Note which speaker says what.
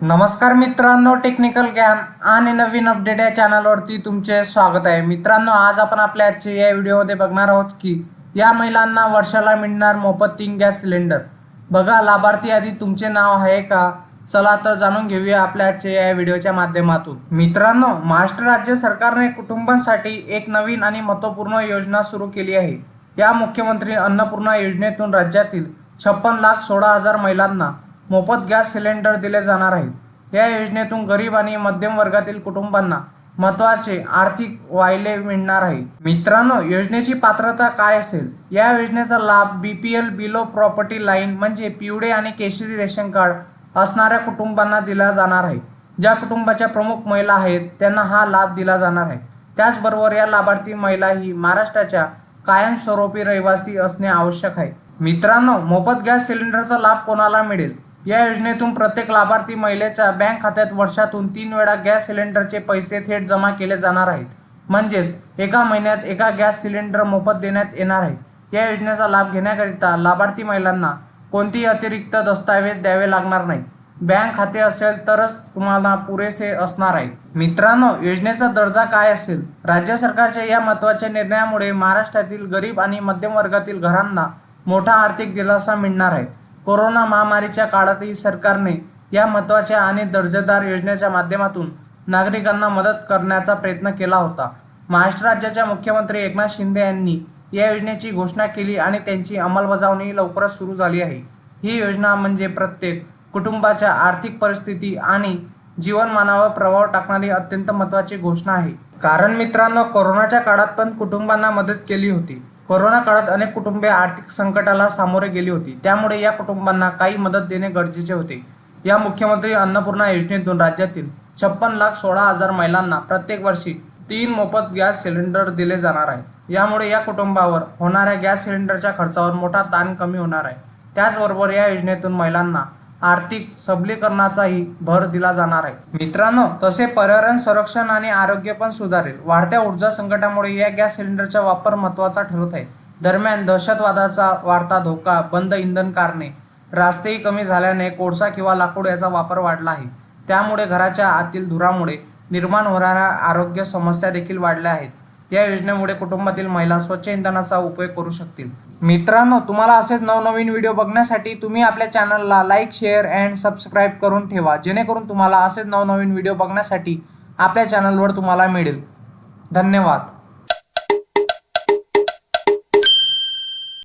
Speaker 1: नमस्कार मित्रांनो टेक्निकल ज्ञान आणि नवीन अपडेट या चॅनलवरती तुमचे स्वागत आहे. मित्रांनो आज आपण आपल्या आजच्या या व्हिडिओमध्ये बघणार आहोत की या महिलांना वर्षाला मिळणार मोफत तीन गॅस सिलेंडर. बघा लाभार्थी आधी तुमचे नाव आहे का? चला तर जाणून घेऊया आपल्या आजच्या या व्हिडिओच्या माध्यमातून. मित्रांनो महाराष्ट्र राज्य सरकारने कुटुंबांसाठी एक नवीन आणि महत्त्वपूर्ण योजना सुरू केली आहे. या मुख्यमंत्री अन्नपूर्णा योजनेतून राज्यातील छप्पन लाख सोळा हजार महिलांना मोफत गॅस सिलेंडर दिले जाणार आहेत. या योजनेतून गरीब आणि मध्यम वर्गातील कुटुंबांना महत्त्वाचे आर्थिक वायले मिळणार आहे मित्रांनो योजनेची पात्रता काय असेल? या योजनेचा लाभ B P L below property line म्हणजे पिवळे आणि केशरी रेशन कार्ड असणाऱ्या कुटुंबांना दिला जाणार आहे. ज्या कुटुंबाच्या प्रमुख महिला आहेत त्यांना हा लाभ दिला जाणार आहे. त्याचबरोबर या लाभार्थी महिला ही महाराष्ट्राच्या कायमस्वरूपी रहिवासी असणे आवश्यक आहे. मित्रांनो मोफत गॅस सिलेंडरचा लाभ कोणाला मिळेल? या योजनेतून प्रत्येक लाभार्थी महिलेच्या बँक खात्यात वर्षातून तीन वेळा गॅस सिलेंडरचे पैसे थेट जमा केले जाणार आहेत. म्हणजेच एका महिन्यात एका गॅस सिलेंडर मोफत देण्यात येणार आहे. या योजनेचा लाभ घेण्याकरिता लाभार्थी महिलांना कोणतीही अतिरिक्त दस्तावेज द्यावे लागणार नाही बँक खाते असेल तरच तुम्हाला पुरेसे असणार आहे. मित्रांनो योजनेचा दर्जा काय असेल? राज्य सरकारच्या या महत्त्वाच्या निर्णयामुळे महाराष्ट्रातील गरीब आणि मध्यम वर्गातील घरांना मोठा आर्थिक दिलासा मिळणार आहे. कोरोना महामारीच्या काळातही सरकारने या महत्त्वाच्या आणि दर्जेदार योजनेच्या माध्यमातून नागरिकांना मदत करण्याचा प्रयत्न केला होता. महाराष्ट्र राज्याच्या मुख्यमंत्री एकनाथ शिंदे यांनी या योजनेची घोषणा केली आणि त्यांची अंमलबजावणी लवकरच सुरू झाली आहे. ही योजना म्हणजे प्रत्येक कुटुंबाच्या आर्थिक परिस्थिती आणि जीवनमानावर प्रभाव टाकणारी अत्यंत महत्त्वाची घोषणा आहे. कारण मित्रांनो कोरोनाच्या काळात पण कुटुंबांना मदत केली होती. कोरोना काळात अनेक कुटुंबे आर्थिक संकटाला सामोरे गेली होती. त्यामुळे या कुटुंबांना काही मदत देणे गरजेचे होते. या मुख्यमंत्री अन्नपूर्णा योजनेतून राज्यातील छप्पन लाख सोळा हजार महिलांना प्रत्येक वर्षी तीन मोफत गॅस सिलेंडर दिले जाणार आहे यामुळे या कुटुंबावर होणाऱ्या गॅस सिलेंडरच्या खर्चावर मोठा ताण कमी होणार आहे. त्याचबरोबर या योजनेतून महिलांना आर्थिक सबलीकरणाचाही भर दिला जाणार आहे. मित्रांनो तसे पर्यावरण संरक्षण आणि आरोग्य पण सुधारेल. वाढत्या ऊर्जा संकटामुळे या गॅस सिलेंडरचा वापर महत्त्वाचा ठरत आहे. दरम्यान दहशतवादाचा वाढता धोका बंद इंधन कारणे रास्तेही कमी झाल्याने कोळसा किंवा लाकूड याचा वापर वाढला आहे. त्यामुळे घराच्या आतील धुरामुळे निर्माण होणाऱ्या आरोग्य समस्या देखील वाढल्या आहेत. या योजनेमुळे कुटुंबातील महिला स्वच्छ इंधनाचा उपयोग करू शकतील. मित्रांनो तुम्हाला असेच नवनवीन व्हिडिओ बघण्यासाठी तुम्ही आपल्या चॅनलला लाईक शेअर अँड सबस्क्राईब करून ठेवा. जेणेकरून तुम्हाला असेच नवनवीन व्हिडिओ बघण्यासाठी आपल्या चॅनलवर तुम्हाला मिळेल. धन्यवाद.